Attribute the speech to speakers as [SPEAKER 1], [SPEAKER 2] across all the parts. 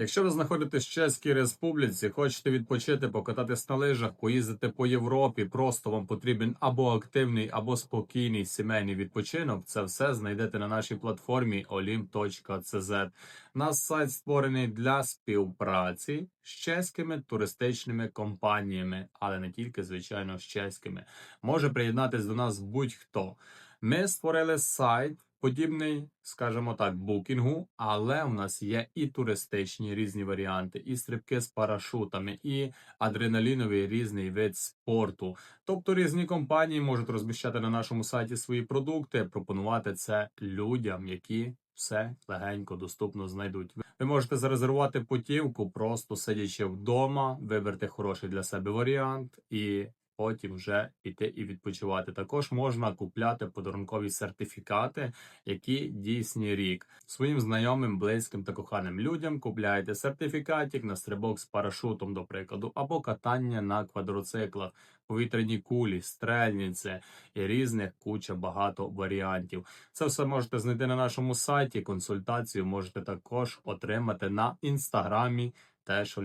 [SPEAKER 1] Якщо ви знаходитесь в Чеській Республіці, хочете відпочити, покататись на лижах, поїздити по Європі, просто вам потрібен або активний, або спокійний сімейний відпочинок, це все знайдете на нашій платформі olim.cz. Наш сайт створений для співпраці з чеськими туристичними компаніями, але не тільки, звичайно, з чеськими. Може приєднатись до нас будь-хто. Ми створили сайт. Подібний, скажімо так, букінгу, але у нас є і туристичні різні варіанти, і стрибки з парашутами, і адреналіновий різний вид спорту. Тобто різні компанії можуть розміщати на нашому сайті свої продукти, пропонувати це людям, які все легенько доступно знайдуть. Ви можете зарезервувати путівку, просто сидячи вдома, вибрати хороший для себе варіант і потім вже піти і відпочивати. Також можна купляти подарункові сертифікати, які дійсні рік. Своїм знайомим, близьким та коханим людям купляєте сертифікатик на стрибок з парашутом, до прикладу, або катання на квадроциклах, повітряні кулі, стрельниці і різних куча багато варіантів. Це все можете знайти на нашому сайті. Консультацію можете також отримати на інстаграмі теж.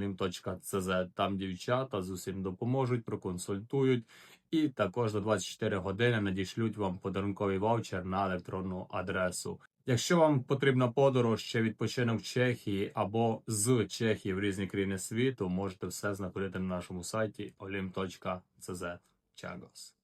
[SPEAKER 1] Там дівчата з усім допоможуть, проконсультують. І також до 24 години надішлють вам подарунковий ваучер на електронну адресу. Якщо вам потрібна подорож чи відпочинок в Чехії або з Чехії в різні країни світу, можете все знаходити на нашому сайті olim.cz. Чагос.